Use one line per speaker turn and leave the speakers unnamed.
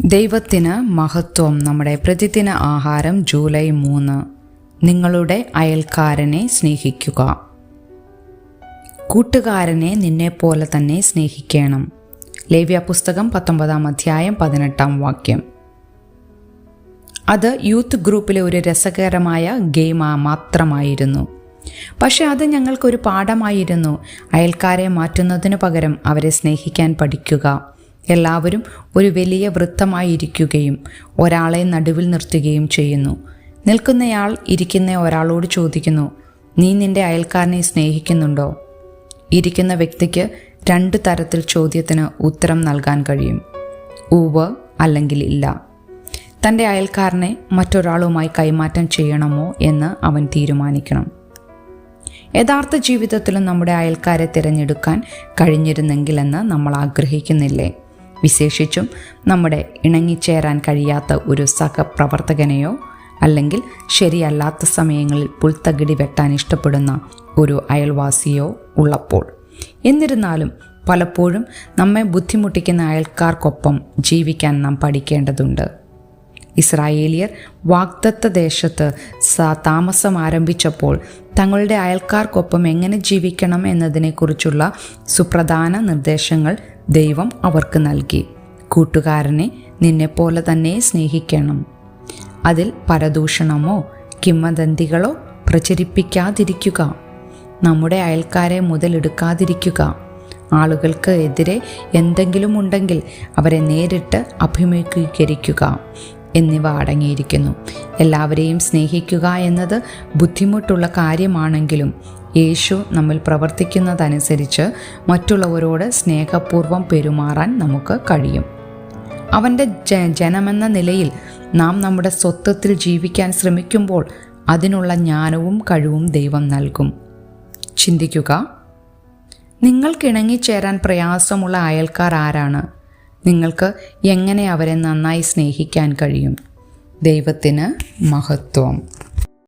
ദൈവത്തിന് മഹത്വം നമ്മുടെ പ്രതിദിന ആഹാരം ജൂലൈ മൂന്ന്. നിങ്ങളുടെ അയൽക്കാരനെ സ്നേഹിക്കുക. കൂട്ടുകാരനെ നിന്നെപ്പോലെ തന്നെ സ്നേഹിക്കണം. ലേവ്യ പുസ്തകം പത്തൊമ്പതാം അധ്യായം പതിനെട്ടാം വാക്യം. അത് യൂത്ത് ഗ്രൂപ്പിലെ ഒരു രസകരമായ ഗെയിം മാത്രമായിരുന്നു. പക്ഷെ അത് ഞങ്ങൾക്കൊരു പാഠമായിരുന്നു. അയൽക്കാരെ മാറ്റുന്നതിനു പകരം അവരെ സ്നേഹിക്കാൻ പഠിക്കുക. എല്ലാവരും ഒരു വലിയ വൃത്തമായിരിക്കുകയും ഒരാളെ നടുവിൽ നിർത്തുകയും ചെയ്യുന്നു. നിൽക്കുന്നയാൾ ഇരിക്കുന്ന ഒരാളോട് ചോദിക്കുന്നു നീ നിന്റെ അയൽക്കാരനെ സ്നേഹിക്കുന്നുണ്ടോ? ഇരിക്കുന്ന വ്യക്തിക്ക് രണ്ട് തരത്തിൽ ചോദ്യത്തിന് ഉത്തരം നൽകാൻ കഴിയും. ഊവ് അല്ലെങ്കിൽ ഇല്ല. തന്റെ അയൽക്കാരനെ മറ്റൊരാളുമായി കൈമാറ്റം ചെയ്യണമോ? എന്ന് അവൻ തീരുമാനിക്കണം. യഥാർത്ഥ ജീവിതത്തിലും നമ്മുടെ അയൽക്കാരെ തിരഞ്ഞെടുക്കാൻ കഴിഞ്ഞിരുന്നെങ്കിലെന്ന് നമ്മൾ ആഗ്രഹിക്കുന്നില്ലേ? വിശേഷിച്ചും നമ്മുടെ ഇണങ്ങിച്ചേരാൻ കഴിയാത്ത ഒരു സഹപ്രവർത്തകനെയോ അല്ലെങ്കിൽ ശരിയല്ലാത്ത സമയങ്ങളിൽ പുൽത്തകിടി വെട്ടാൻ ഇഷ്ടപ്പെടുന്ന ഒരു അയൽവാസിയോ ഉള്ളപ്പോൾ. എന്നിരുന്നാലും പലപ്പോഴും നമ്മെ ബുദ്ധിമുട്ടിക്കുന്ന അയൽക്കാർക്കൊപ്പം ജീവിക്കാൻ നാം പഠിക്കേണ്ടതുണ്ട്. ഇസ്രായേലിയർ വാഗ്ദത്ത ദേശത്ത് താമസം ആരംഭിച്ചപ്പോൾ തങ്ങളുടെ അയൽക്കാർക്കൊപ്പം എങ്ങനെ ജീവിക്കണം എന്നതിനെക്കുറിച്ചുള്ള സുപ്രധാന നിർദ്ദേശങ്ങൾ ദൈവം അവർക്ക് നൽകി. കൂട്ടുകാരനെ നിന്നെപ്പോലെ തന്നെ സ്നേഹിക്കണം. അതിൽ പരദൂഷണമോ കിംവദന്തികളോ പ്രചരിപ്പിക്കാതിരിക്കുക. നമ്മുടെ അയൽക്കാരെ മുതലെടുക്കാതിരിക്കുക ആളുകൾക്ക് എതിരെ എന്തെങ്കിലും ഉണ്ടെങ്കിൽ അവരെ നേരിട്ട് അഭിമുഖീകരിക്കുക. എന്നിവ അടങ്ങിയിരിക്കുന്നു. എല്ലാവരെയും സ്നേഹിക്കുക എന്നത് ബുദ്ധിമുട്ടുള്ള കാര്യമാണെങ്കിലും യേശു നമ്മൾ പ്രവർത്തിക്കുന്നതനുസരിച്ച് മറ്റുള്ളവരോട് സ്നേഹപൂർവം പെരുമാറാൻ നമുക്ക് കഴിയും. അവന്റെ ജ ജനമെന്ന നിലയിൽ നാം നമ്മുടെ സ്വത്വത്തിൽ ജീവിക്കാൻ ശ്രമിക്കുമ്പോൾ അതിനുള്ള ജ്ഞാനവും കഴിവും ദൈവം നൽകും. ചിന്തിക്കുക. നിങ്ങൾക്കിണങ്ങിച്ചേരാൻ പ്രയാസമുള്ള അയൽക്കാർ ആരാണ്? നിങ്ങൾക്ക് എങ്ങനെ അവരെ നന്നായി സ്നേഹിക്കാൻ കഴിയും? ദൈവത്തിന് മഹത്വം.